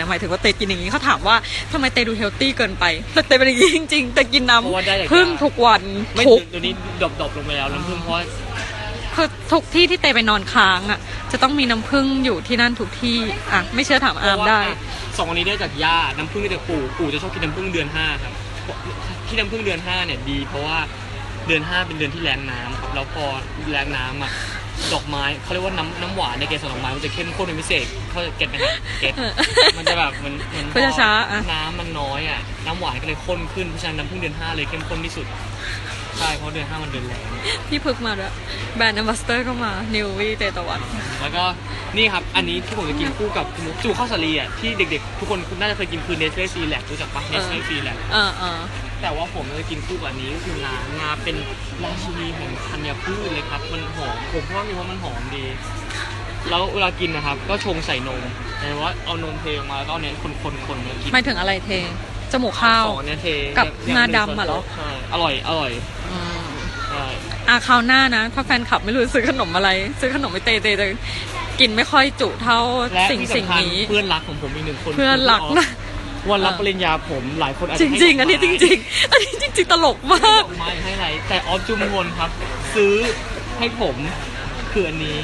นะหมายถึงว่าเตกินอย่างนี้เขาถามว่าทำไมเตดูเฮลตี้เกินไปแต่เตเป็นอย่างนี้จริงๆแต่กินน้เพราะว่าได้จากำพึ่งยาทุกวันไม่ทุกเดี๋ยวนี้ดรอปๆลงไปแล้วน้ำผึ้งเพราะคือทุกที่ที่เตไปนอนค้างอะ จะต้องมีน้ำผึ้งอยู่ที่นั่นทุกที่อะไม่เชื่อถามอาร์มได้สองอันนี้ได้จากย่าน้ำผึ้งได้จากปู่ปู่จะชอบกินน้ำผึ้งเดือนห้าครับที่น้ำผึ้งเดือนห้าเนี่ยดี เพราะว่าเดือนห้าเป็นเดือนที่แรงน้ำครับแล้วพอแรงน้ำอะ ดอกไม้เขาเรียกว่าน้ำน้ำหวานในเกสรดอกไม้มันจะเข้มข้นเป็นพิเศษเขาจะเก็ตไหมครับเก็ตมันจะแบบมันมันเพื่อจะช้าอะ น้ำมันน้อยอะน้ำหวานก็เลยข้นขึ้นเพราะฉะนั้นน้ำผึ้งเดือนห้าเลยเข้มข้นที่สุดใช่เพราะเดือนห้ามันเดือนแรงพี่พึกมาด้วยแบรนด์แอมบาสเตอร์ก็มา นิววีเตตะวัน แล้วก็นี่ครับอันนี้ที่ผมจะกินคู่กับคุณมุกจูข้าวสาลีอะที่เด็กๆ ทุกคนคุณน่าจะเคยกินคือเนสเล่ซีแลกรู้จักปะเนสเล่ซีแลก เออเออ แต่ว่าผมจะกินคู่กับอันนี้ก็คืองางาเป็นราชินีแห่งธัญพืชเลยครับ มันหอมผมเพราะว่ามีว่ามันหอมดี แล้วเวลากินนะครับ ก็ชงใส่นมแต่ว่าเอานมเทออกมาแล้วก็เอาเนี้ยคนๆๆแล้วกินหมายถึงอะไรเท จมูกข้าว สองอันเนี้ยเทกับอย่งาหนึ่ดำอะเหรอ ใช่อร่อยอร่อยอืมใช่อะคราวหน้านะ ถ้าแฟนคลับไม่รู้ซื้อขนมอะไร ซื้อขนมไม่เตเตจะกินไม่ค่อยจุเท่าและสิ่งที่สิ่งสำคัญนี้ เพื่อนรักของผมอีกหนึ่งคนเพื่อนรักนะ วันรับเออปริญญาผมหลายคนอาจจจะให้ริง ๆ อันนี้ดจกไม้ริง ๆ อันนี้จริง ๆ ตลกมากดอกไม้ให้อะไรแต่ออฟจุมพลครับ ซื้อให้ผมคืออันนี้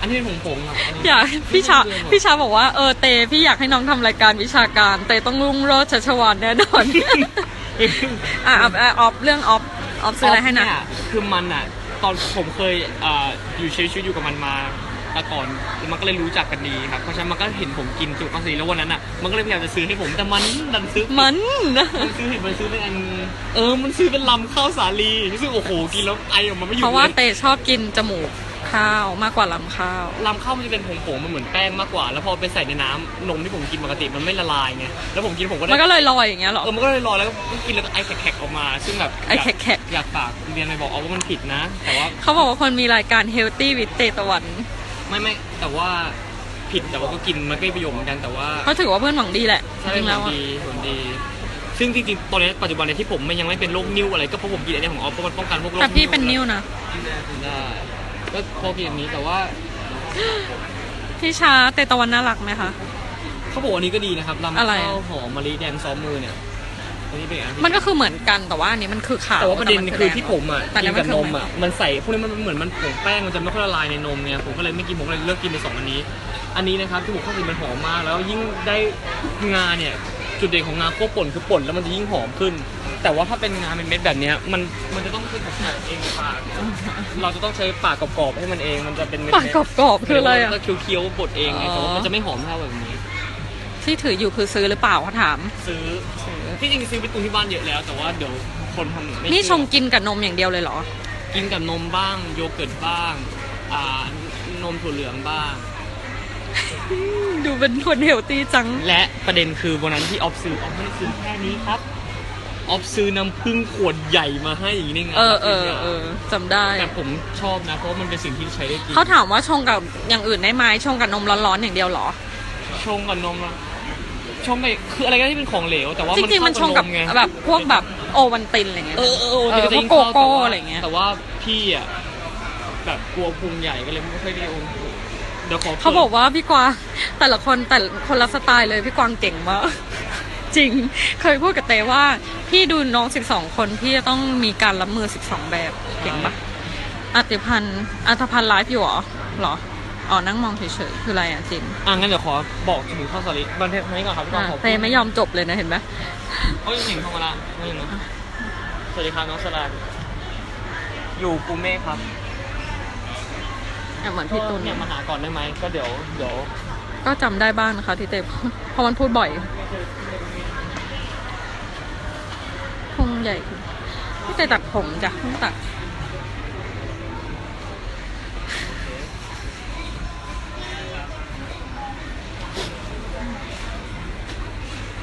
อันนี้เป็นผงผงๆอะนนี้อยากพี่ชาพี่ชาบอกว่าเออเตพี่อยากให้น้องทำรายการวิชาการ เตต้องรุ่งโรจน์ชัชวานแน่นอน อะอะอะออฟเรื่องออฟออฟซื้ออะไรให้นะ เยคือมันอะ ตอนผมเคยอ่าอยู่ใช้ชีวิตอยู่กับมันมา แต่ก่อนแล้วมันก็เลยรู้จักกันดีครับเพราะฉะนั้นมันก็เห็นผมกินจุกข้าวสีแล้ววันนั้นอะมันก็เลยพยายามจะซื้อให้ผมแต่มันดันซื้อผิดมันนะมันซื้อเห็นมันซื้อเป็นอันเออมันซื้อเป็นลำข้าวสาลีรู้สึกโอ้โหกินแล้วไอออกมาไม่หยุดเพราะว่าเลยเตชอบกินจมูกข้าวมากกว่าลำข้าวลำข้าวมันจะเป็นผงๆมันเหมือนแป้งมากกว่า แล้วพอไปใส่ในน้ำนมที่ผมกินปกติมันไม่ละลายไงแล้วผมกินผมก็ได้มันก็เลยลอยอย่างเงี้ยเหรอเออมันก็เลยลอยแล้วก็กินแล้วก็ไอแขกๆออกมา ซึ่งแบบไอแขกอยากฝากเรียนไปบอกเอาว่ามันผิดนะ แต่ว่าเขาบอกว่าคนมีรายการ Healthy with เตตะวัน ไม่ไม่แต่ว่าผิดแต่ว่าก็กินมันก็มีประโยชน์เหมือนกันแต่ว่าเขาถือว่าเพื่อนหวังดีแหละใช่จริงผๆแล้วลอะดีผลดี ซึ่งจริงๆตอนนี้ปัจจุบันเนี่ยที่ผมมันยังไม่เป็นโรคนิ่วอะไรก็เพราะผมกินอันนี้ของออฟเพราะมันป้องกันพวกโรคแต่พี่เป็นนิ้วนะได้ก็พอกินอันนี้แต่ว่าพี่ชาเตตะวันน่ารักไหมคะ เขาบอกว่าอันนี้ก็ดีนะครับลำอะไรข้าวอะหอมมะลิแดงซ้อมมือเนี่ยอั นนี้เป็นอันที่มันก็คือเหมือนกันแต่ว่าอันนี้มันคือขาวแต่ว่าประเด็นมัคือที่ผมอะแต่กินมักับนมอะมันใส่พวกนี้มันเหมือนมันผงแป้งมันจะไม่ค่อยละลายในนมไงผมก็เลยไม่กินผมก็เลยเลิกกินไปสองอันนี้ อันนี้นะครับที่ผมเข้าไปมันหอมมาก แล้วยิ่งได้งาเนี่ยจุดเด่นของงาคั่วป่นคือป่นแล้วมันจะยิ่งหอมขึ้น แต่ว่าถ้าเป็นงาเป็นเม็ดแบบเนี้ยมันมันจะต้องเป็นของเราเองในปากเราจะต้องใช้ปากกรอบๆให้มันเองมันจะเป็นเม็ดปากกรอบๆคืออะไรอะก็เคี้ยวๆบดเองไงแต่ว่ามันจะไม่หอมเท่าแบบนี้ ที่ถืออยู่คือซื้อหรือเปล่าเขาถาม ซื้อ ที่จริงซื้อไปตุนที่บ้านเยอะแล้ว แต่ว่าเดี๋ยวคนทำไม่นี่ชเชื่องกินกับนมอย่างเดียวเลยเหรอ กินกับนมบ้าง โยเกิร์ตบ้างอ่านมถั่วเหลืองบ้าง ดูเป็นคนเฮลตี้จัง และประเด็นคือวันนั้นที่ออฟซื้อออฟไม่ได้ซื้อแค่นี้ครับออฟซื้อน้ำผึ้งขวดใหญ่มาให้อย่างนี้ในงานเออเออรับปริญญาเออจำได้ แต่ผมชอบนะ เพราะว่ามันเป็นสิ่งที่ใช้ได้จริงเขาถามว่าชงกับอย่างอื่นได้ไหมชงกับนมร้อนๆอย่างเดียวเหรอ ชงกับนมอะ ชงไปคืออะไรก็ได้ที่เป็นของเหลวแต่ว่าจริงๆมันชงกับเข้าไงแบบพวกแบบโอวันตินอะไรเงี้ย เออเออเออเออมันจะพวยิ่กงโกเข้าโก้แต่ว่าอะไรเงี้ย แต่ว่าพี่อะแบบกลัวพุงใหญ่ก็เลยไม่ค่อยได้โอนเดี๋ยวขอเขาบอกว่าพี่กวางแต่ละคนแต่ละคนละสไตล์เลยพี่กวางเก่งมากจริง เคยพูดกับเตว่า พี่ดูน้อง 12 คนพี่จะต้องมีการรับมือ 12 แบบเก่งปะอัติพันธ์อัตพันธ์ไลฟ์อยู่เหรอเหรอ อ๋อนั่งมองเฉยๆ คืออะไรอะจินอะงั้นเดี๋ยวขอบอกถึงข้าวสาลีบันเทปนี้ก่อนครับพี่กออะงขอเตไม่ยอมจบเลยนะเห็นไหมเอ้ยหนิงเข้ามาละไม่นะสวัสดีครับน้องสลาอยู่กูเม่ครับอะเหมือนพี่ตุลเนี่ยมาหาก่อนได้ไหมก็เดี๋ยวเดี๋ยวก็จำได้บ้างนะคะ ที่เตพูดเพราะมันพูดบ่อยพุงใหญ่ขึ้นพี่เตตัดผมจ้ะเพิ่งตัด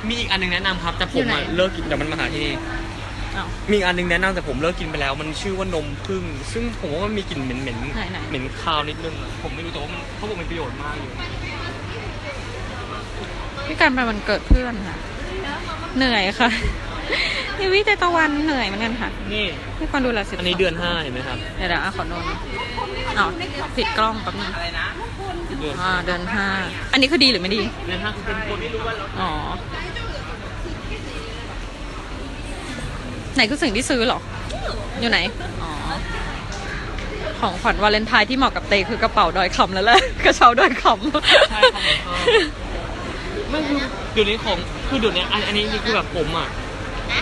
มีอีกอันหนึงแนะนำครับ แต่ผมอะเลิกกินเดี๋ยวมันมาหาที่นี่อ้าว มีอีกอันหนึงแนะนำแต่ผมเลิกกินไปแล้ว มันชื่อว่านมผึ้งซึ่งผมว่ามันมีกลิ่นเหม็นเหม็นไหนไหนเหม็นคาวนิดนึงอะผมไม่รู้แต่ว่ามันเขาบอกมันประโยชน์มากอยู่พี่การไปวันเกิดเพื่อนค่ะ เหนื่อยค่ะ นี่วิเตตะวันเหนื่อยเหมือนกันค่ะนี่พี่ควรดูแลสิบอันนี้เดือนห้าเห็นไหมครับเดี๋ยวๆอะขอโน่นอ๋อผิดกล้องแป๊บนึงเดือนอ่าเดือนห้า อันนี้คือดีหรือไม่ดี เดือนห้าคือเป็นคนอ๋อ ไหนคือสิ่งที่ซื้อเหรอ อยู่ไหน อ๋อ ของขวัญวาเลนไทน์ที่เหมาะกับเตคือกระเป๋าดอยคำแล้วแหละ กระเช้าดอยคำใช่ครับผมชอบไม่คือเดี๋ยวนี้ของคือเดี๋ยวนี้อันอันนี้นี่คือแบบผมอะ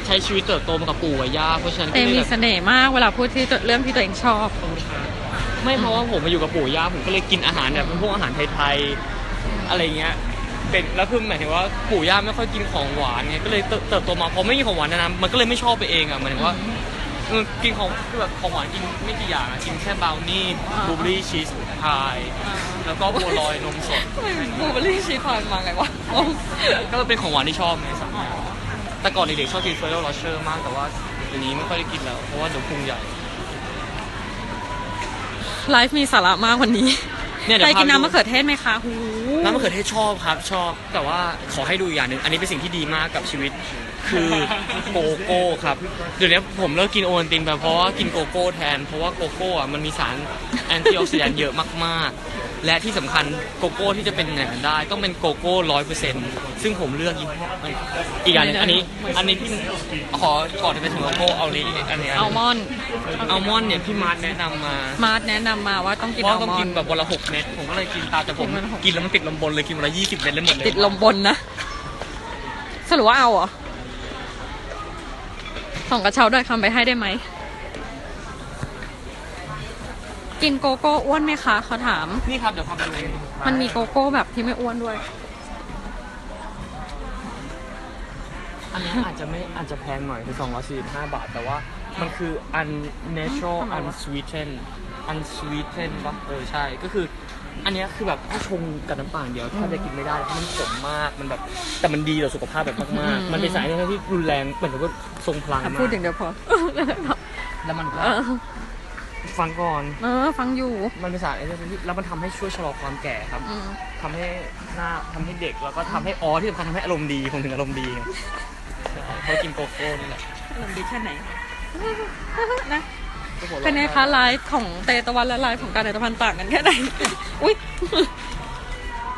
ใช้ชีวิตเติบโตมากับปู่กับย่าเพราะฉะนั้นเตก็เลยมีแบบเสน่ห์มากเวลาพูดที่ตัวเรื่องที่ตัวเองชอบ ไม่เพราะว่าผมมาอยู่กับปู่ย่าผมก็เลยกินอาหารแบบพวกอาหารไทยๆอะไรเงี้ย เป็นแล้วคือหมายถึงว่าปู่ย่าไม่ค่อยกินของหวานไงก็เลยเติบเติบโตมาพอไม่มีของหวานนะนะมันก็เลยไม่ชอบไปเองอะหมายถึงว่าเออกินของคือแบบของหวานกินไม่กี่อย่างอะกินแค่บราวนี่อ่าบลูเบอร์รี่ชีสพายแล้วก็บัวลอยนมสดทำไมบลูเบอร์รี่ชีสพายมาไงวะงงก็เป็นของหวานที่ชอบไงสามอย่างแต่ก่อนเด็กๆชอบกินเฟรโลโรเชอร์มากแต่ว่าเดี๋ยวนี้ไม่ค่อยได้กินแล้ว เพราะว่าเดี๋ยวพุงใหญ่ไลฟ์มีสาระมากวันนี้เนี่ยเดี๋ยวไปกินพาไปดูน้ำมะเขือเทศไหมคะหู น้ำมะเขือเทศชอบครับชอบแต่ว่าขอให้ดูอีกอย่างหนึ่งอันนี้เป็นสิ่งที่ดีมากกับชีวิต คือโกโก้ครับเดี๋ยวนี้ผมเลิกกินโอวัลตินไปเพราะว่ากินโกโก้แทน เพราะว่าโกโก้อะมันมีสารแอนตี้ออกซิแดนต์เยอะมากๆ และที่สำคัญโกโก้ที่จะเป็นอย่างนั้นได้ ต้องเป็นโกโก้ร้อยเปอร์เซ็นต์ซึ่งผมเลือกยี่ห้ออีกอย่างหนึงอันนี้ อันนี้พี่ขอก่อนจะไปถึงโกโก้เอานี้อันนี้อัลมอนด์อัลมอนด์เนี่ยพี่มาร์ทแนะนำมา มาร์ทแนะนำมาว่าต้องกินว่าอัลต้องมอกินนด์ แบบวันละหกเม็ดผมก็เลยกินตามแต่ผมกินวันละหกกินแล้วมันติดลมบนเลยกินวันละยี่สิบเม็ดเลยหมดเลย ติดลมบนนะ สรุปว่าเอาเหรอ ส่งกระเช้าด้วยคำไปให้ได้ไหม กินโกโก้อ้วนไหมคะเขาถาม นี่ครับ เดี๋ยวพาไปดูมันมีโกโก้แบบที่ไม่อ้วนด้วย อันนี้อาจจะไม่อาจจะแพงหน่อยคือ245 บาท แต่ว่ามันคือ unnatural ทำไมวะ unsweetened unsweetened ปะเออใช่ก็คือ อันเนี้ยคือแบบถ้าชงกับน้ำเปล่าอย่างเดียวแทบจะกินไม่ได้เพราะมันขมมากมันแบบแต่มันดีต่อสุขภาพแบบมากอืมๆมันเป็นสารที่รุนแรงเหมือนกับว่าทรงพลังอะมาพูดกอย่างเดียวพอ แล้วมันก็เออ ฟังก่อนเออ ฟังอยู่ มันเป็นสารที่แล้วมันทำให้ช่วยชะลอความแก่ครับอืมทำให้หน้าทำให้เด็กแล้วก็ทำให้อ๋อที่สำคัญทำให้อารมณ์ดีผมถึงอารมณ์ดีไงเพราะกินโกโก้นี่แหละอารมณ์ดีแค่ไหนนะก็หัวรา เป็นไงคะไลฟ์ของเตตะวันและไลฟ์ของการเตตะวันต่างกันแค่ไหน อุ้ย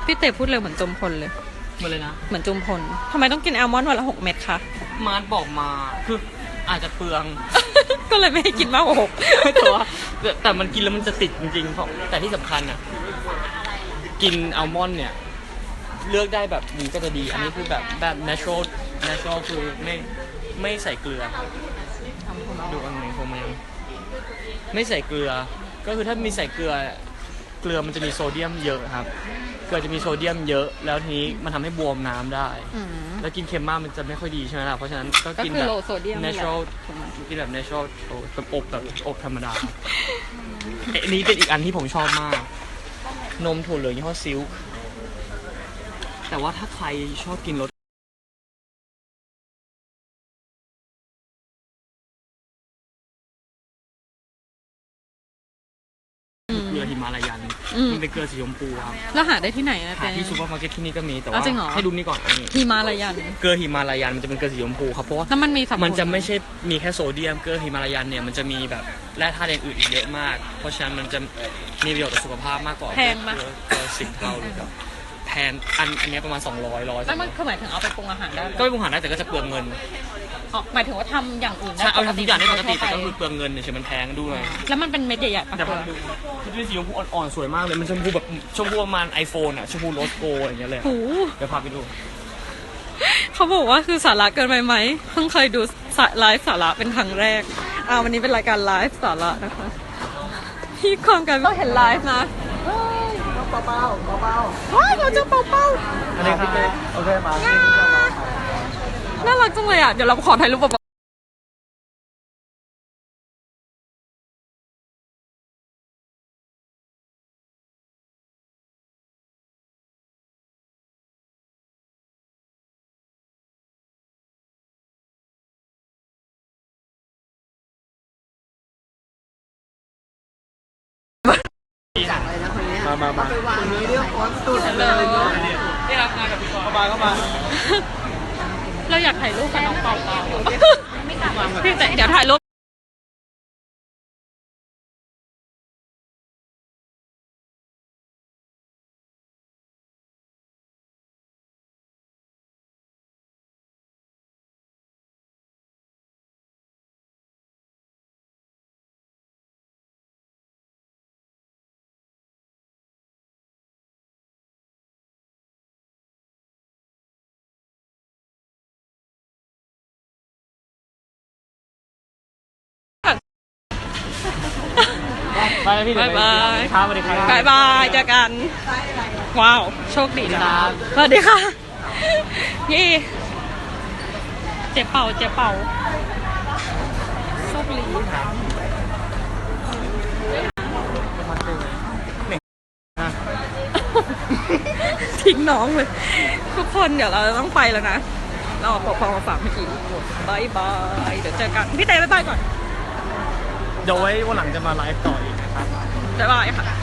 พี่เตพูดเร็วเหมือนจมพลเลย หมดเลยนะ เหมือนจุมพลทำไมต้องกินแอลมอนด์วันละหกเม็ดคะ มาร์ทบอกมา คืออาจจะเปลือง ก็เลยไม่ให้กินมากกว่าหกแต่ว่าแต่แต่มันกินแล้วมันจะติดจริงๆเพราะแต่ที่สำคัญอะ กินอัลมอนด์เนี่ย เลือกได้แบบนี้ก็จะดี อันนี้คือแบบแบบ natural natural คือไม่ไม่ใส่เกลือ ดูอันไหนผมยัง ไม่ใส่เกลือ ก็คือถ้ามีใส่เกลือ เกลือมันจะมีโซเดียมเยอะครับ เกลือจะมีโซเดียมเยอะ แล้วทีนี้มันทำให้บวมน้ำได้ อืม แล้วกินเค็มมากมันจะไม่ค่อยดีใช่ไหมล่ะ เพราะฉะนั้นก็ก็กินคือแบบโลโซเดียมนี่แหละ natural กินแบบ natural โอ้แบบอบแบบอบธรรมดาอันนี้เป็นอีกอันที่ผมชอบมาก นมถั่วเหลืองยี่ห้อซิลแต่ว่าถ้าใครชอบกินรส มาลายัน อืม มันเป็นเกลือสีชมพูครับแล้วหาได้ที่ไหนนะหาแต่ที่ซูเปอร์มาร์เก็ตที่นี่ก็มีแต่อ๋อว่าจริงเหรอ ให้ดูนี่ก่อนอันนี้ฮิมาลายันเกลือหิมาลายันมันจะเป็นเกลือสีชมพูครับเพราะว่า แล้วมันมีสรรพคุณมันจะไม่ใช่มีแค่โซเดียมเกลือหิมาลายันเนี่ยมันจะมีแบบแร่ธาตุอย่างอื่นอีกเยอะมาก เพราะฉะนั้นมันจะมีประโยชน์ต่อสุขภาพมากกว่าแพงไหมเกลือเกลือสิบเท่าหรือแบบแพงอันอันเนี้ยประมาณ 200ร้อยแล้วมันคือหมายถึงเอาไปปรุงอาหารได้ก็ไม่ปรุงอาหารได้แต่ก็จะเปลืองเงินอ๋อหมายถึงว่าทำอย่างอื่นได้ใช่เอาทำทุกอย่างได้ปกติแต่ก็ทั่วคือเปลืองเงินเนี่ยใช่มันแพงด้วยแล้วมันเป็นเม็ดใหญ่ๆปะแต่พอดูมันจะเป็นสีชมพูอ่อนๆสวยมากเลยมันชมพูแบบชมพูประมาณ iPhone อะชมพูโรสโกอะไรอย่างเงี้ยเลยหูเดี๋ยวพาไปดู เขาบอกว่าคือสาระเกินไปไหมเพิ่งเคยดูสะไลฟ์สาระเป็นครั้งแรกอ่าวันนี้เป็นรายการไลฟ์สาระนะคะพี่ความกันก็เห็นไลฟ์นะ เบาเบาเบาเบาว้ายเราจะเป่าเป่าอันนี้ครับโอเคมาน่ารักจังเลยอะ เดี๋ยวเราขอถ่ายรูปเป่าๆมา มามาคนนี้เรียกฟอนต์ตูดฮัลโหลนี่รับงานกับพี่กอล์ฟเข้ามาเข้ามาเราอยากถ่ายรูปกับน้องเป่าเป่าพี่แต่เดี๋ยวถ่ายรูป ไปแล้วพี่เดี๋บาวยไปบาย ครับสวัสดีครับ บายบายเจอกัน ว้าว โชคดีนะครับ สวัสดีค่ะ ยี่เจ็บเป่าเจ็บเป่าโชคดีทิ้งน้องเลย ทุกคนเดี๋ยวเราจะต้องไปแล้วนะ เราเอาปกครองมาฝากเมื่อกี้บายบาย เดี๋ยวเจอกัน พี่เต้บายบายก่อน เดี๋ยวไว้วันหลังจะมาไลฟ์ต่ออีกนะครับบายบายค่ะ